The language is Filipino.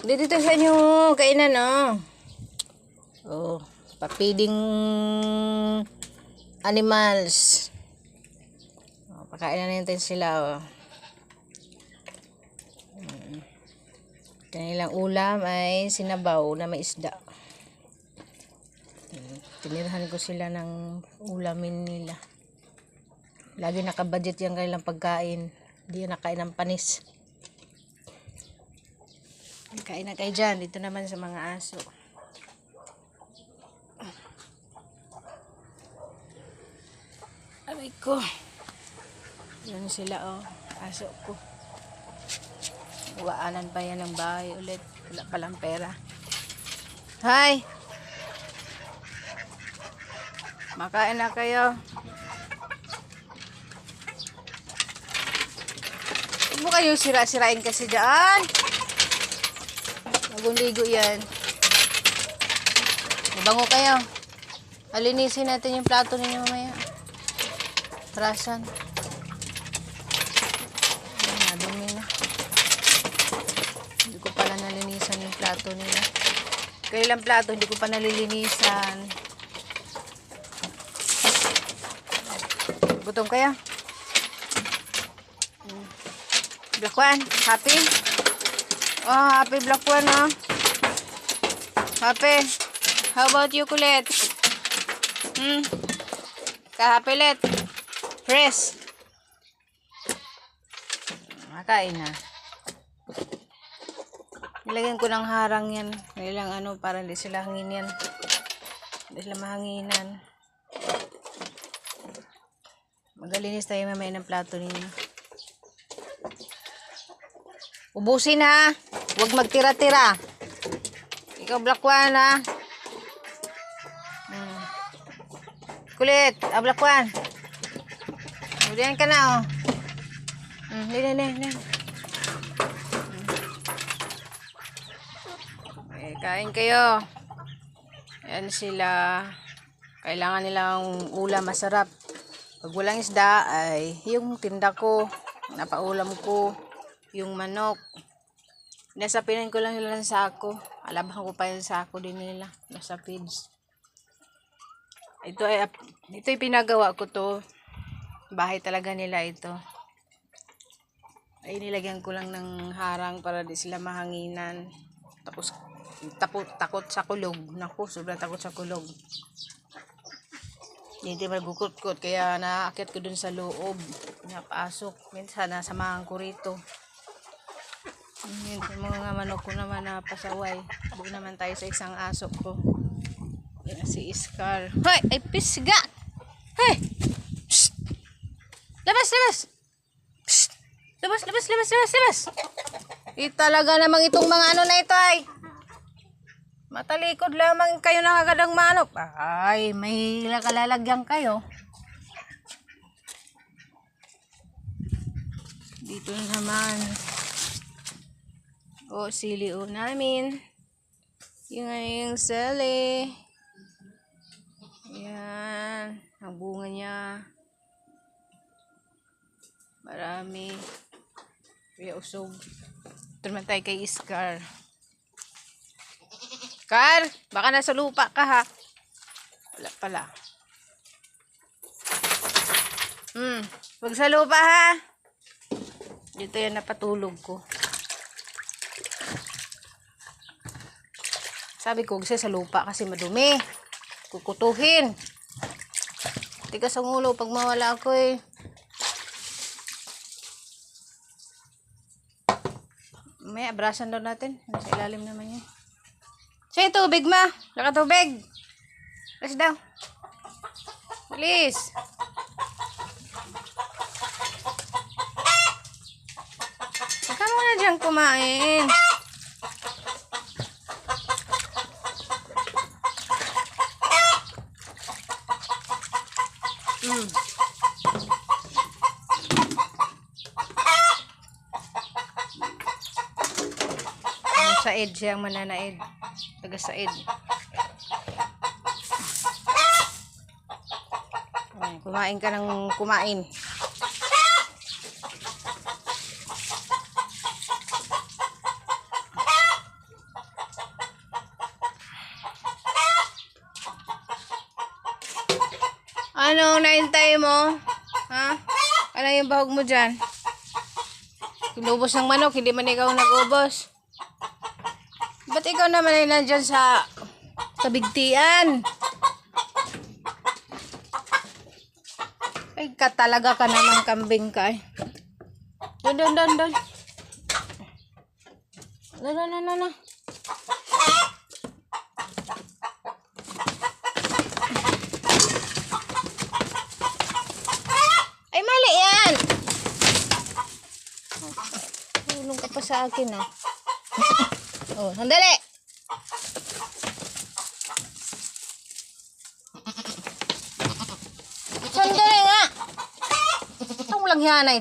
Dito sa inyo kainan oh. Oh, papiding animals. Oh, pakain na natin sila oh. Kanilang ulam ay sinabaw na may isda. Tinirahan ko sila ng ulamin nila. Lagi nakabudget yung kanilang pagkain. Hindi nakain ng panis. Kain na kayo dyan. Dito naman sa mga aso. Aray ko. Yan sila oh. Aso ko. Uwaanan pa yan ng bahay ulit. Wala palang pera. Hi! Makain na kayo. Huwag mo kayo sira-sirain kasi dyan. Bagong ligo yan. Mabango kayo. Alinisin natin yung plato ninyo mamaya. Trasan. Ayan, nadumi na. Hindi ko pala nalinisan yung plato nila. Kailang plato, hindi ko pa nalilinisan. Gutom kaya? Hmm. Black one, happy? Oh, happy black one, oh. Happy. How about you, Kulit? Hmm? Ka-happy let? Fresh. Makain na. Nilagyan ko ng harang yan. Nilang ano, para hindi sila hangin yan. Hindi sila mahanginan. Magalinis tayo mamaya ng plato ninyo. Ubusin ha. Huwag magtira-tira. Ikaw, Black One, ha? Hmm. Kulit. Ah, Black One. Hulihan ka na, oh. Hmm, hindi, hindi, hindi. Eh, kain kayo. Ayan sila. Kailangan nilang ulam masarap. Pag walang isda, ay yung tinda ko, napaulam ko, yung manok. Nasapinan ko lang nila ng sako. Alabahan ko pa yung sako din nila. Nasa feeds. Ito ay, ito ay pinagawa ko to. Bahay talaga nila ito. Ay nilagyan ko lang ng harang para di sila mahanginan. Tapos takot, takot sa kulog. Naku, sobrang takot sa kulog. Hindi magukot-kot kaya naakyat ko dun sa loob. Napasok. Minsan nasamahan ko rito. Yun, yung mga manok ko naman na pasaway. Huwag naman tayo sa isang aso ko. Yan si Iskar. Hoy! Ay pisga! Hoy! Psst! Labas! Labas! Psst! Labas! Labas! Labas! Labas! Labas! Eh, talaga namang itong mga ano na ito ay. Matalikod lamang kayo nakagadang manok. Ay, may kalalagyan kayo. Dito naman. O, sili namin. Yung ano yung sili. Yan. Ang bunga niya. Marami. Kuya usog. Ito naman tayo kay Iskar. Kar, baka nasa lupa ka ha. Wala pala. Hmm, wag sa lupa ha. Dito yan napatulog ko. Sabi ko, siya sa lupa kasi madumi. Kukutuhin. Tigas ang ulo pag mawala ako eh. May abrasan daw natin. Nasa ilalim naman yun. Sige, tubig ma. Laka tubig. Bilis daw. Bilis. Huwag ka muna dyan kumain. Mm. Yung Said siyang mananaid. Taga Said. Kumain ka ng kumain. Ano naintay mo? Ha? Ano yung bahog mo dyan? Inubos ng manok, hindi man ikaw nag-ubos. Ba't ikaw naman ay nandyan sa kabigtian? Ay, ka talaga ka naman kambing ka eh. Doon, doon, doon, doon. Doon, doon, doon, doon. Ay, mali yan! Tulong ka pa sa akin, ah. Oh, sandali! Sandali nga! Ito mo lang yan, ay.